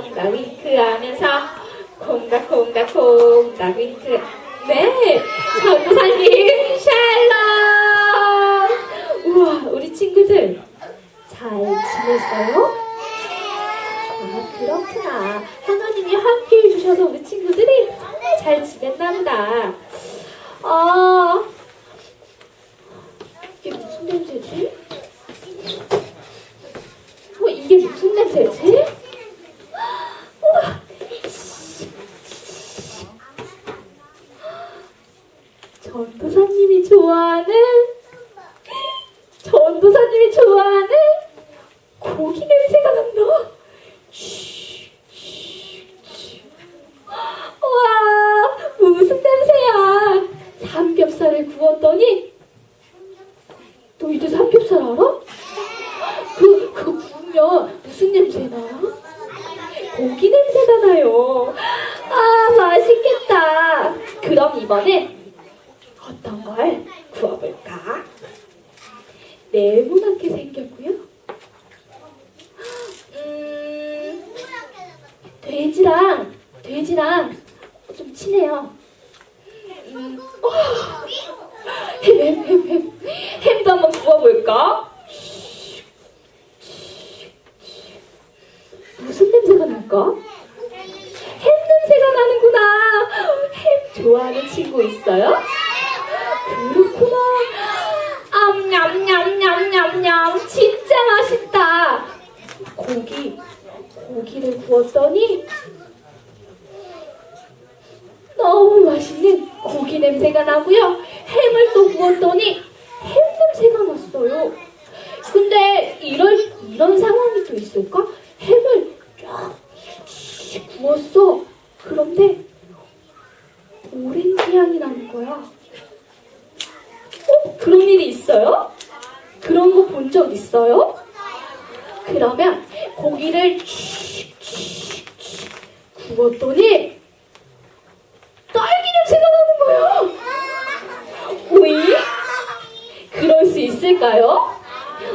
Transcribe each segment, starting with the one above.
콩닥 윙크 하면서 콩닥 콩닥 콩닥 윙크 네 전도사님 샬롬 우와 우리 친구들 잘 지냈어요? 아 그렇구나 하나님이 함께 해주셔서 우리 친구들이 잘 지냈나 보다 어 이게 무슨 냄새지? 어, 이게 무슨 냄새지? 우와. 전도사님이 좋아하는 전도사님이 좋아하는 고기 냄새가 난다. 쉬, 쉬, 쉬. 와 무슨 냄새야? 삼겹살을 구웠더니 너희들 삼겹살 알아? 그, 그 구우면 무슨 냄새 나? 고기 냄새가 나요. 아, 맛있겠다. 그럼 이번에 어떤 걸 구워볼까? 네모나게 생겼고요. 음, 돼지랑, 돼지랑 좀 친해요. 음, 어, 햄, 햄, 햄, 햄. 햄도 한번 구워볼까? 무슨 냄새가 날까? 햄 냄새가 나는구나. 햄 좋아하는 친구 있어요? 그렇구나. 암냠냠냠냠냠 진짜 맛있다. 고기 고기를 구웠더니 너무 맛있는 고기 냄새가 나고요. 햄을 또 구웠더니 햄 냄새가 났어요. 근데 이런 이런 상황이 또 있을까? 햄을 쫙 구웠어. 그런데 오렌지 향이 나는 거야. 어? 그런 일이 있어요? 그런 거 본 적 있어요? 그러면 고기를 구웠더니 딸기 냄새가 나는 거야. 오이? 그럴 수 있을까요?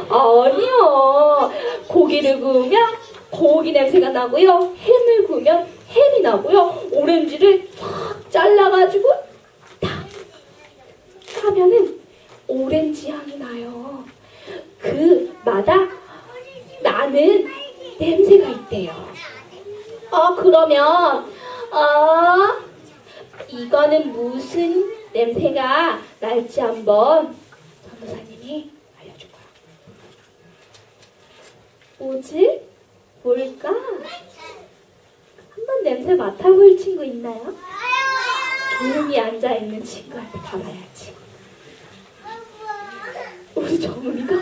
아니요. 고기를 구우면 고기 냄새가 나고요. 햄을 구우면 햄이 나고요. 오렌지를 쫙 잘라가지고 탁 하면은 오렌지 향이 나요. 그 마다 나는 냄새가 있대요. 어 그러면 어 이거는 무슨 냄새가 날지 한번 전도사님이 알려줄 거야. 뭐지? 뭘까? 한번 냄새 맡아볼 친구 있나요? 조용히 앉아 있는 친구한테 가봐야지. 우리 정은이가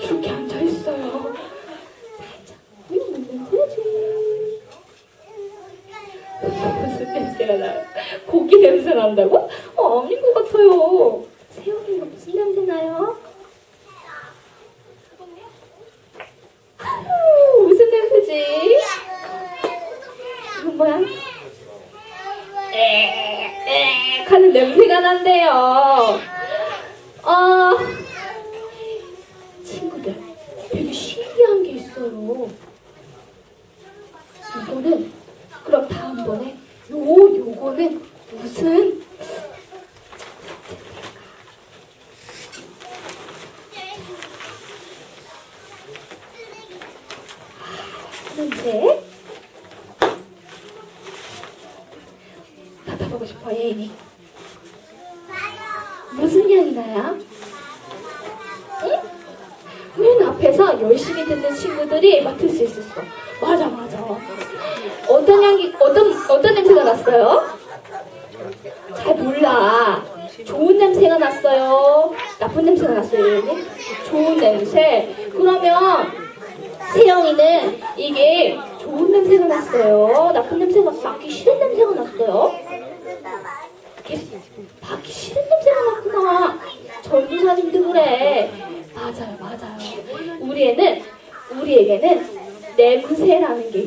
이렇게 앉아 있어요. 살짝 무슨 냄새지? 무슨 냄새가 나요? 고기 냄새 난다고? 어, 아닌 것 같아요. 세연이가 무슨 냄새 나요? 아유, 무슨 냄새지? 이건 뭐야? 에에 냄새가 난대요. 어, 친구들, 되게 신기한 게 있어요. 이거는, 그럼 다음번에, 요, 요거는 무슨, 냄새? 맡아보고 싶어, 예인이. 무슨 향이 나요? 응? 맨 앞에서 열심히 듣는 친구들이 맡을 수 있었어. 맞아, 맞아. 어떤 향이, 어떤, 어떤 냄새가 났어요? 잘 몰라. 좋은 냄새가 났어요. 나쁜 냄새가 났어요, 얘는? 좋은 냄새. 그러면 세영이는 이게 좋은 냄새가 났어요. 나쁜 냄새가 맡기 싫은 냄새가 났어요. 이게 맡기 싫은 냄새가 났구나. 전도사님도 그래. 맞아요, 맞아요. 우리 애는 우리에게는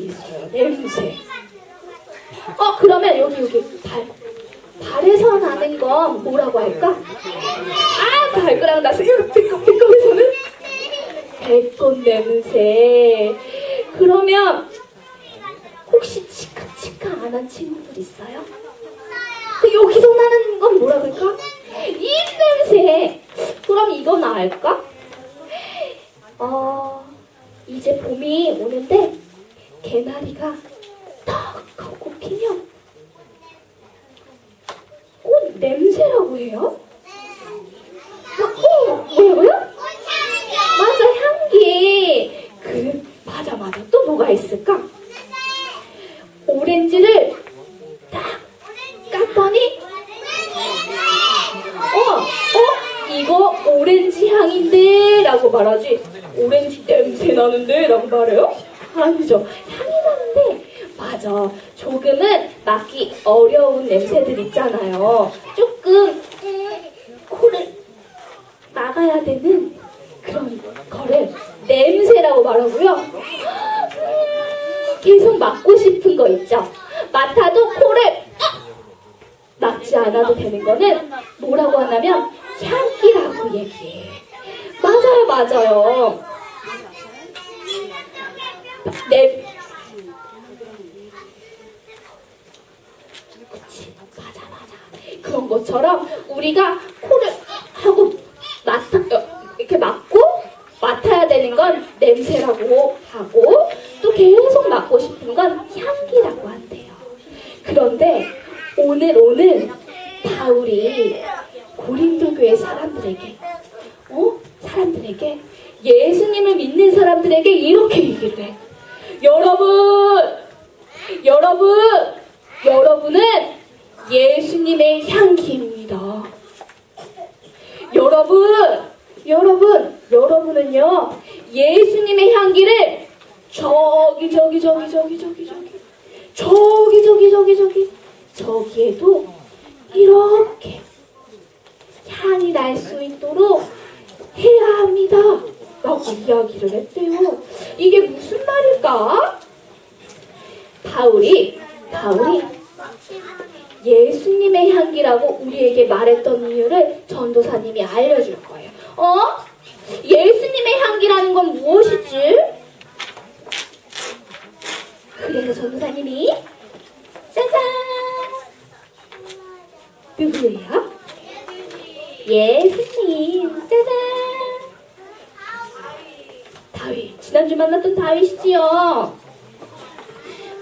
냄새라는 게 있어요. 냄새. 어 그러면 여기 여기 발 발에서 나는 건 뭐라고 할까? 아 발가락 나서 이거 배꼽 배꼽에서는 배꽃 냄새. 그러면 혹시 치카치카 안 한 친구들 있어요? 그 여기서 나는 건 뭐라 그럴까? 이 냄새. 그럼 이거 나을까? 어, 이제 봄이 오는데 개나리가 딱 하고 피면 꽃 냄새라고 해요? 어, 뭐라고요? 맞아, 향기. 그, 맞아, 맞아. 또 뭐가 있을까? 오렌지를 딱 깠더니, 어, 어, 이거 오렌지 향인데? 라고 말하지. 오렌지 냄새 라고 말해요? 아니죠. 향이 나는데, 맞아. 조금은 맡기 어려운 냄새들 있잖아요. 조금, 음, 코를 막아야 되는 그런 거를 냄새라고 말하고요. 음, 계속 맡고 싶은 거 있죠. 맡아도 코를 아! 막지 않아도 되는 거는 뭐라고 하냐면 향기라고 얘기해. 맞아요, 맞아요. 냄 그치, 맞아, 맞아. 그런 것처럼 우리가 코를 하고 맡아, 어, 이렇게 맡고 맡아야 되는 건 냄새라고 하고 또 계속 맡고 싶은 건 향기라고 한대요. 그런데 오늘 오늘 바울이 고린도 교회 사람들에게 어? 사람들에게 예수님을 믿는 사람들에게 이렇게 얘기를 해. 여러분, 여러분, 여러분은 예수님의 향기입니다. 여러분, 여러분, 여러분은요, 향기를 저기, 저기, 저기, 저기, 저기, 저기, 저기, 저기, 저기, 저기, 저기에도 이렇게 향이 날 수 있도록 해야 합니다. 라고 이야기를 했대요. 이게 무슨 말일까? 바울이, 바울이 예수님의 향기라고 우리에게 말했던 이유를 전도사님이 알려줄 거예요. 어? 예수님의 향기라는 건 무엇이지? 그래서 전도사님이 짜잔! 누구예요? 예수님 짜잔! 다윗 지난주 만났던 다윗이지요.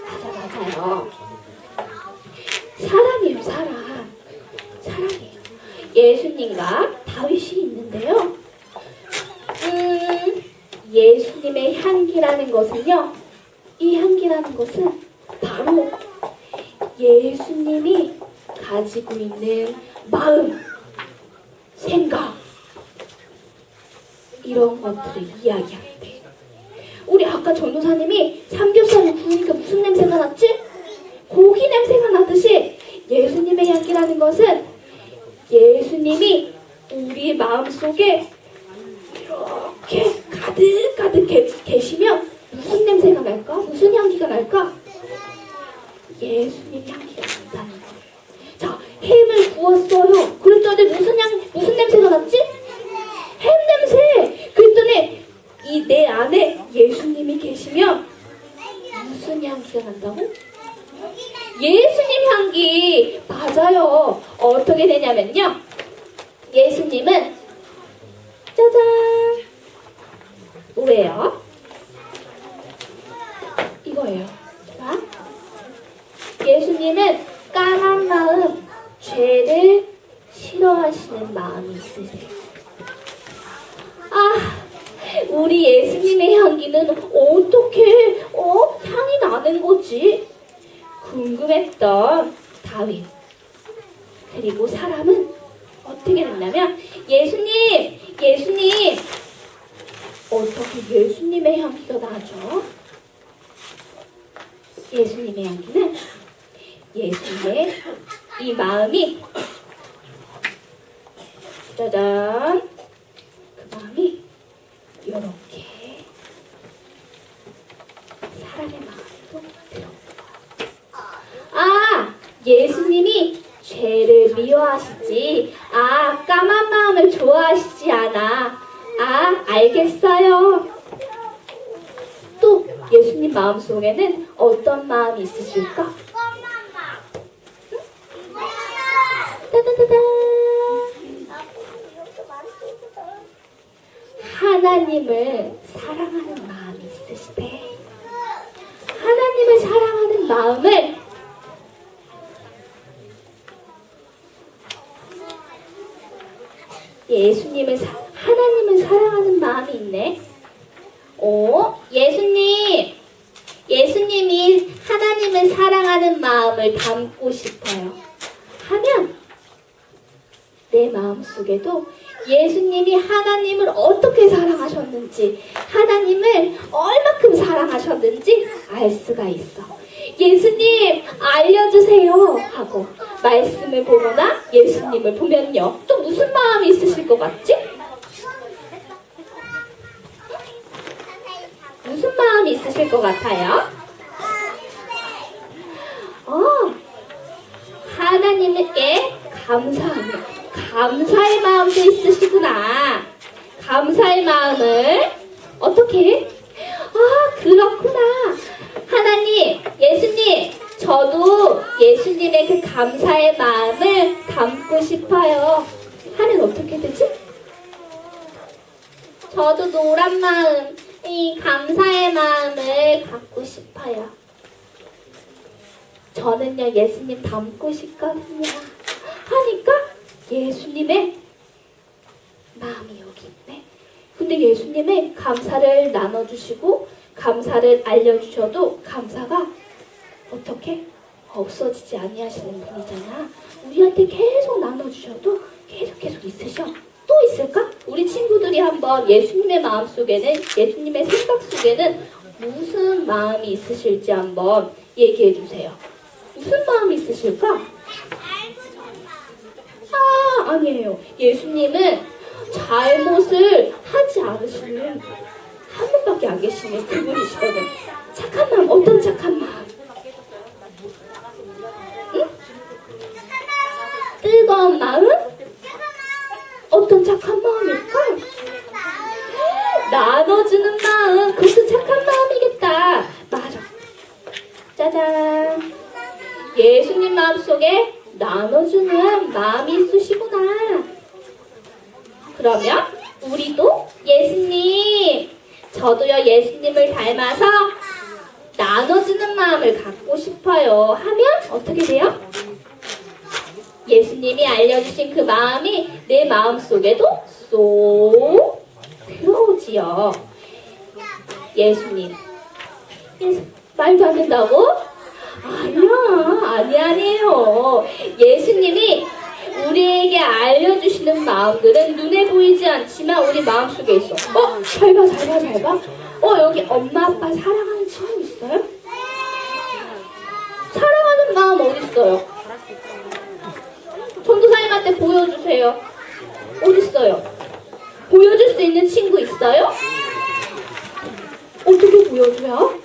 맞아 맞아요. 사람이에요, 사람. 사람이에요. 예수님과 다윗이 있는데요. 음, 예수님의 향기라는 것은요, 이 향기라는 것은 바로 예수님이 가지고 있는 마음, 생각, 이런 것들을 이야기하는데. 우리 아까 전도사님이 삼겹살을 구우니까 무슨 냄새가 났지? 고기 냄새가 나듯이 예수님의 향기라는 것은 예수님이 우리 마음속에 이렇게 가득 가득 계- 계시면 무슨 냄새가 날까? 무슨 향기가 날까? 예수님 향기가 거예요. 자, 햄을 구웠어요. 그랬더니 무슨 향, 무슨 냄새가 났지? 햄 냄새! 그랬더니 이 내 안에 예수님이 계시면 무슨 향기가 난다고? 예수님 향기 맞아요. 어떻게 되냐면요. 예수님은 짜잔 뭐예요? 이거예요. 자, 예수님은 까만 마음, 죄를 싫어하시는 마음이 있으세요. 아, 우리 예수님의 향기는 어떻게 어 향이 나는 거지? 궁금 했던 다윗. 그리고 사람은 어떻게 됐냐면 예수님, 예수님 어떻게 예수님의 향기가 나죠? 예수님의 향기는 예수님의 이 마음이 짜잔 그 마음이 이렇게 사람의 마음에도 들어옵니다. 아, 예수님이 죄를 미워하시지. 아, 까만 마음을 좋아하시지 않아. 아, 알겠어요. 또 예수님 마음 속에는 어떤 마음이 있으실까? 따다다다. 하나님을 사랑하는 마음이 있으시대. 하나님을 사랑하는 마음을 예수님을 사, 하나님을 사랑하는 마음이 있네. 오, 예수님, 예수님이 하나님을 사랑하는 마음을 담고 싶어요. 하면 내 마음 속에도 예수님이 하나님을 어떻게 사랑하셨는지, 하나님을 얼마큼 사랑하셨는지 알 수가 있어. 예수님, 알려주세요. 하고 말씀을 보거나 예수님을 보면요. 또 무슨 마음이 있으실 것 같지? 무슨 마음이 있으실 것 같아요? 어, 하나님께 감사합니다. 감사의 마음도 있으시구나. 감사의 마음을 어떻게? 아, 그렇구나. 하나님, 예수님, 저도 예수님의 그 감사의 마음을 담고 싶어요. 하면 어떻게 되지? 저도 노란 마음, 이 감사의 마음을 갖고 싶어요. 저는요, 예수님 닮고 싶거든요. 하니까 예수님의 마음이 여기 있네. 근데 예수님의 감사를 나눠주시고, 감사를 알려주셔도 감사가 어떻게 없어지지 아니하시는 분이잖아. 우리한테 계속 나눠주셔도 계속 계속 있으셔. 또 있을까? 우리 친구들이 한번 예수님의 마음 속에는 예수님의 생각 속에는 무슨 마음이 있으실지 한번 얘기해 주세요. 무슨 마음이 있으실까? 아 아니에요. 예수님은 잘못을 하지 않으시는 한 분밖에 안 계시는 그분이시거든. 착한 마음 어떤 착한 마음? 뜨거운 마음? 어떤 착한 마음일까? 나눠주는 마음, 그것도 착한 마음이겠다. 맞아. 짜잔. 예수님 마음속에 나눠주는 마음이 있으시구나. 그러면 우리도 예수님, 저도요 예수님을 닮아서 나눠주는 마음을 갖고 싶어요. 하면 어떻게 돼요? 예수님이 알려주신 그 마음이 내 마음 속에도 쏙 들어오지요. 예수님. 예수- 말도 안 된다고? 아니야, 아니, 아니에요. 예수님이 우리에게 알려주시는 마음들은 눈에 보이지 않지만 우리 마음속에 있어. 어? 잘 봐, 잘 봐, 잘 봐. 어, 여기 엄마, 아빠 사랑하는 친구 있어요? 사랑하는 마음 어딨어요? 전도사님한테 보여주세요. 어딨어요? 보여줄 수 있는 친구 있어요? 어떻게 보여줘요?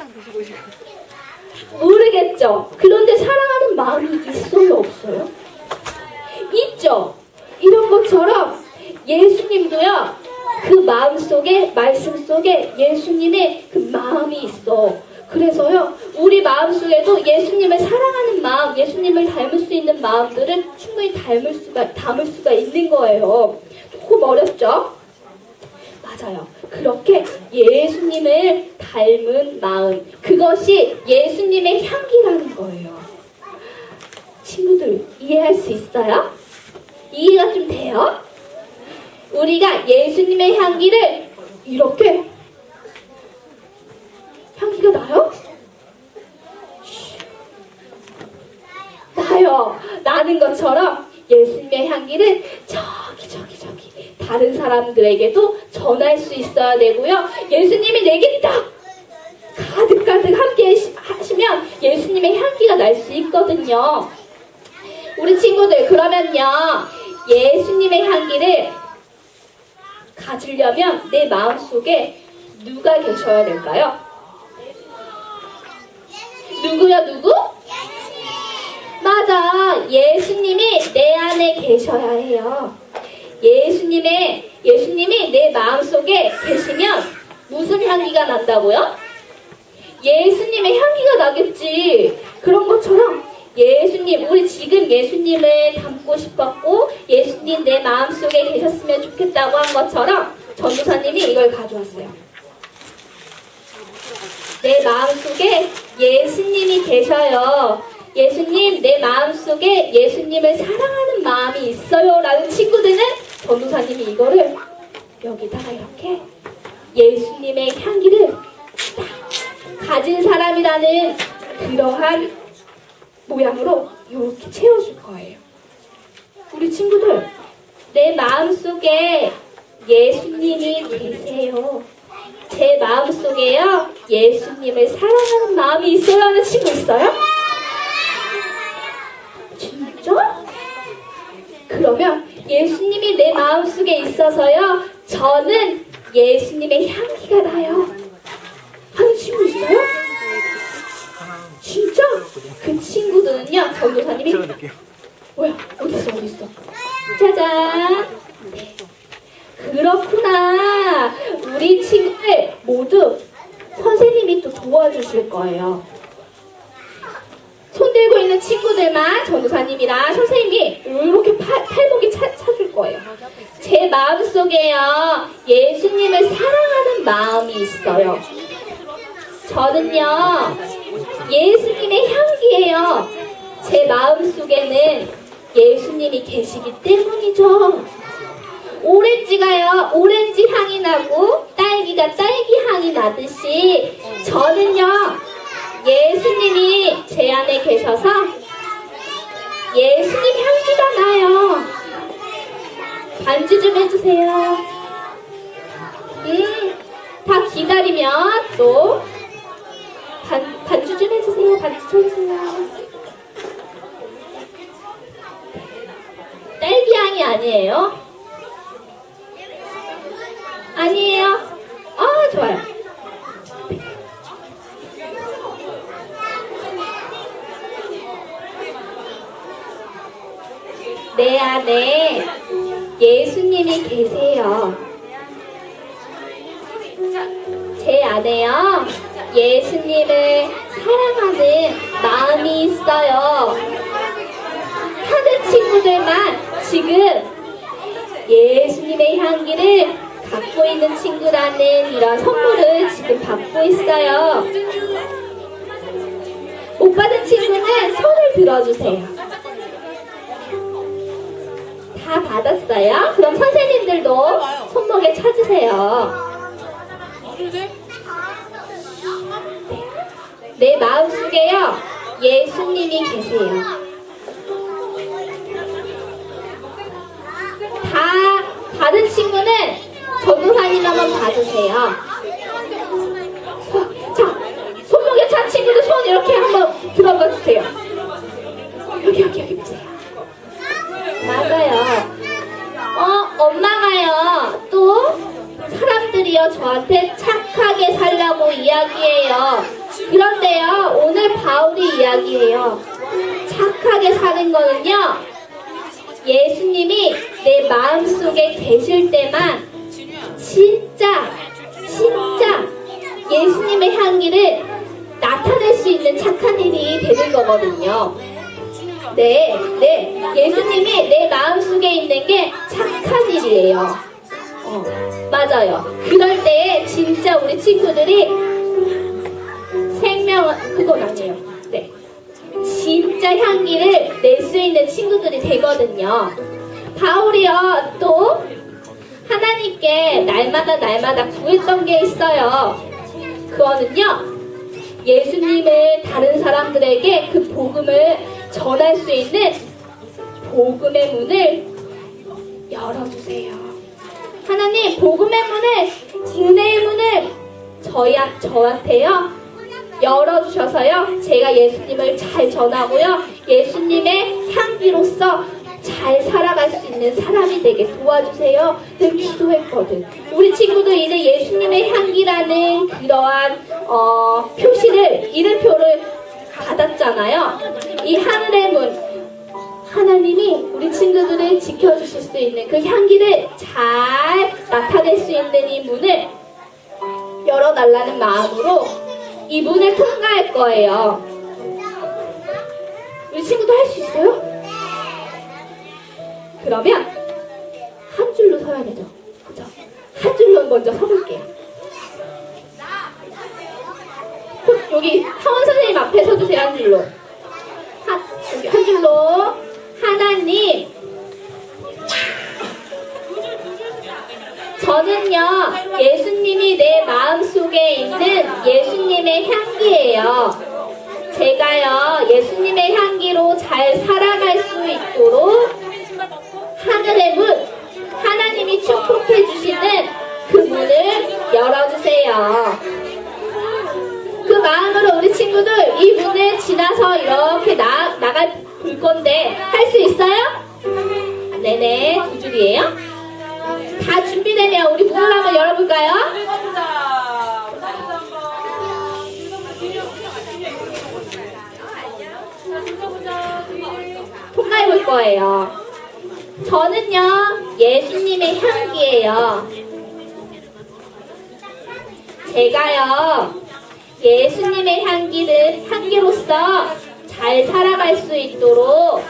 모르겠죠. 그런데 사랑하는 마음이 있어요, 없어요? 있죠. 이런 것처럼 예수님도요. 그 마음 속에 말씀 속에 예수님의 그 마음이 있어. 그래서요. 우리 마음 속에도 예수님을 사랑하는 마음, 예수님을 닮을 수 있는 마음들을 충분히 닮을 수가 담을 수가 있는 거예요. 조금 어렵죠? 맞아요. 그렇게 예수님을 닮은 마음, 그것이 예수님의 향기라는 거예요. 친구들, 이해할 수 있어요? 이해가 좀 돼요? 우리가 예수님의 향기를 이렇게 향기가 나요? 쉬. 나요. 나는 것처럼 예수님의 향기를 저기 저기 저기 다른 사람들에게도 전할 수 있어야 되고요. 예수님이 내게 딱 가득 가득 함께 하시- 하시면 예수님의 향기가 날 수 있거든요. 우리 친구들 그러면요 예수님의 향기를 가지려면 내 마음 속에 누가 계셔야 될까요? 누구야 누구? 맞아 예수님이 내 안에 계셔야 해요. 예수님의 예수님이 내 마음 속에 계시면 무슨 향기가 난다고요? 예수님의 향기가 나겠지. 그런 것처럼 예수님, 우리 지금 예수님을 닮고 싶었고 예수님 내 마음속에 계셨으면 좋겠다고 한 것처럼 전도사님이 이걸 가져왔어요. 내 마음속에 예수님이 계셔요. 예수님, 내 마음속에 예수님을 사랑하는 마음이 있어요. 라는 친구들은 전도사님이 이거를 여기다가 이렇게 예수님의 향기를 딱 가진 사람이라는 그러한 모양으로 이렇게 채워줄 거예요. 우리 친구들, 내 마음속에 예수님이 계세요. 제 마음속에요, 예수님을 사랑하는 마음이 있어요 하는 친구 있어요? 진짜? 그러면 예수님이 내 마음속에 있어서요, 저는 예수님의 향기가 나요. 하는 친구 있어요? 진짜? 그 친구들은요, 전도사님이 뭐야? 어딨어, 어딨어? 짜잔! 네. 그렇구나. 우리 친구들 모두 선생님이 또 도와주실 거예요. 손 들고 있는 친구들만 전도사님이랑 선생님이 이렇게 팔, 팔목이 차, 차줄 거예요. 제 마음속에요. 예수님을 사랑하는 마음이 있어요. 저는요. 예수님의 향기예요. 제 마음속에는 예수님이 계시기 때문이죠. 오렌지가요, 오렌지 향이 나고, 딸기가 딸기 향이 나듯이, 저는요, 예수님이 제 안에 계셔서, 예수님 향기가 나요. 반주 좀 해주세요. 음, 다 기다리면 또, 반, 반주 좀 해주세요. 반주 쳐주세요. 딸기 향이 아니에요? 아니에요? 아, 좋아요. 내 안에 예수님이 계세요. 제 안에요. 예수님을 사랑하는 마음이 있어요. 하는 친구들만 지금 예수님의 향기를 갖고 있는 친구라는 이런 선물을 지금 받고 있어요. 못 받은 친구는 손을 들어주세요. 다 받았어요? 그럼 선생님들도 손목에 찾으세요. 내 마음속에요. 예수님이 계세요. 다 받은 친구는 한번 봐주세요. 자, 손목에 찬 친구들 손 이렇게 한번 들어봐 주세요. 여기 여기 여기 보세요. 맞아요. 어, 엄마가요. 또 사람들이요 저한테 착하게 살라고 이야기해요. 그런데요 오늘 바울이 이야기해요. 착하게 사는 거는요 예수님이 내 마음속에 계실 때만 진짜 진짜 예수님의 향기를 나타낼 수 있는 착한 일이 되는 거거든요. 네, 네. 예수님이 내 마음속에 있는 게 착한 일이에요. 어, 맞아요. 그럴 때 진짜 우리 친구들이 생명, 그건 아니에요. 네. 진짜 향기를 낼 수 있는 친구들이 되거든요. 바울이요, 또 하나님께 날마다 날마다 구했던 게 있어요. 그거는요, 예수님을 다른 사람들에게 그 복음을 전할 수 있는 복음의 문을 열어주세요. 하나님, 복음의 문을, 은혜의 문을 저희, 저한테요, 열어주셔서요, 제가 예수님을 잘 전하고요, 예수님의 향기로서 잘 살아갈 수 있는 사람이 되게 도와주세요. 늘 기도했거든. 우리 친구들 이제 예수님의 향기라는 그러한 어, 표시를 이름표를 받았잖아요. 이 하늘의 문 하나님이 우리 친구들을 지켜주실 수 있는 그 향기를 잘 나타낼 수 있는 이 문을 열어달라는 마음으로 이 문을 통과할 거예요. 우리 친구도 할 수 있어요? 그러면 한 줄로 서야 되죠. 그죠? 한 줄로 먼저 서볼게요. 여기 하원 선생님 앞에 서주세요, 한 줄로. 한, 한 줄로. 하나님. 저는요, 예수님이 내 마음 속에 있는 예수님의 향기예요. 제가요, 예수님의 향기로 잘 살아갈 수 있도록 하늘의 문, 하나님이 축복해 주시는 그 문을 열어주세요. 그 마음으로 우리 친구들 이 문을 지나서 이렇게 나, 나가 볼 건데 할 수 있어요? 네네, 두 줄이에요. 다 준비되면 우리 문을 한번 열어볼까요? 통과해 볼 거예요. 저는요, 예수님의 향기예요. 제가요, 예수님의 향기를, 향기로서 잘 살아갈 수 있도록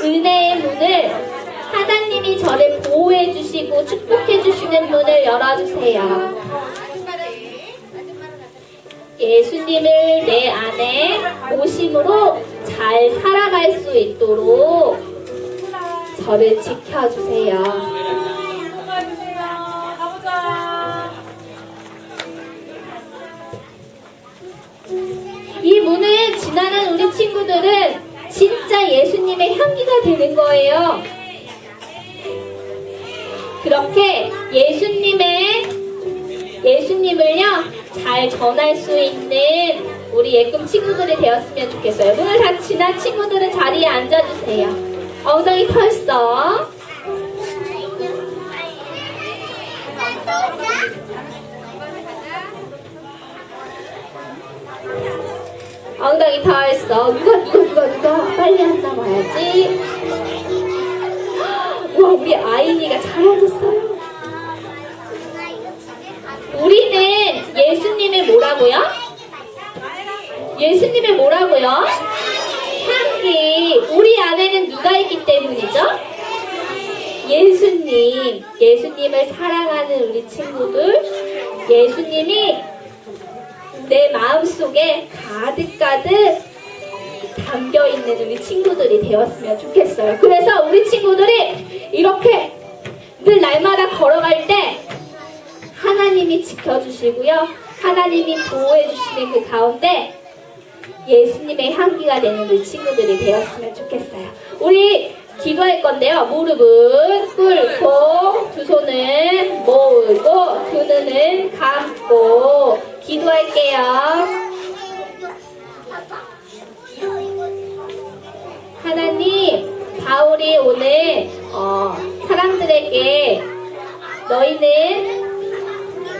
은혜의 문을 하나님이 저를 보호해 주시고 축복해 주시는 문을 열어주세요. 예수님을 내 안에 오심으로 잘 살아갈 수 있도록 저를 지켜주세요. 이 문을 지나는 우리 친구들은 진짜 예수님의 향기가 되는 거예요. 그렇게 예수님의 예수님을요 잘 전할 수 있는 우리 예꿈 친구들이 되었으면 좋겠어요. 문을 다 지난 친구들은 자리에 앉아주세요. 엉덩이 털썩. 엉덩이 털썩. 누가 누가 누가 누가 빨리 한다 봐야지. 와 우리 아이니가 잘 앉았어요. 우리는 예수님의 뭐라고요? 예수님의 뭐라고요? 향기. 안에는 누가 있기 때문이죠? 예수님. 예수님을 사랑하는 우리 친구들. 예수님이 내 마음속에 가득가득 담겨 있는 우리 친구들이 되었으면 좋겠어요. 그래서 우리 친구들이 이렇게 늘 날마다 걸어갈 때 하나님이 지켜주시고요. 하나님이 보호해주시는 그 가운데 예수님의 향기가 되는 우리 친구들이 되었으면 좋겠어요. 우리 기도할 건데요. 무릎은 꿇고 두 손은 모으고 두 눈은 감고 기도할게요. 하나님, 바울이 오늘 어, 사람들에게 너희는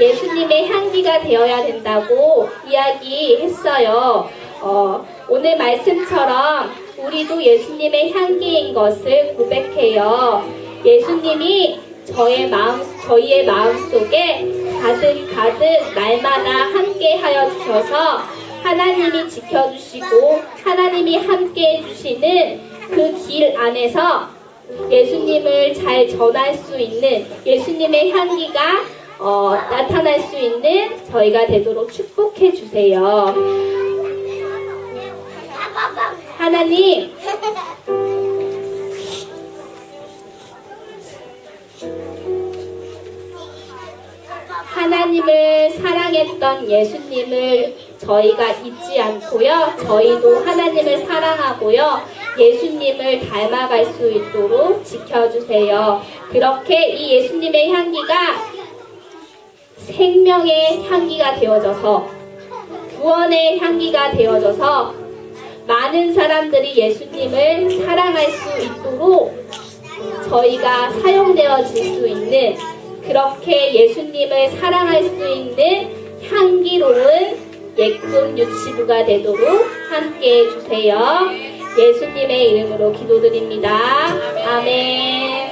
예수님의 향기가 되어야 된다고 이야기했어요. 어, 오늘 말씀처럼 우리도 예수님의 향기인 것을 고백해요. 예수님이 저의 마음, 저희의 마음 속에 가득 가득 날마다 함께 하여 주셔서 하나님이 지켜주시고 하나님이 함께 해 주시는 그 길 안에서 예수님을 잘 전할 수 있는 예수님의 향기가 어, 나타날 수 있는 저희가 되도록 축복해 주세요. 하나님, 하나님을 사랑했던 예수님을 저희가 잊지 않고요. 저희도 하나님을 사랑하고요. 예수님을 닮아갈 수 있도록 지켜주세요. 그렇게 이 예수님의 향기가 생명의 향기가 되어져서 구원의 향기가 되어져서 많은 사람들이 예수님을 사랑할 수 있도록 저희가 사용되어질 수 있는 그렇게 예수님을 사랑할 수 있는 향기로운 예쁜 유치부가 되도록 함께 해주세요. 예수님의 이름으로 기도드립니다. 아멘.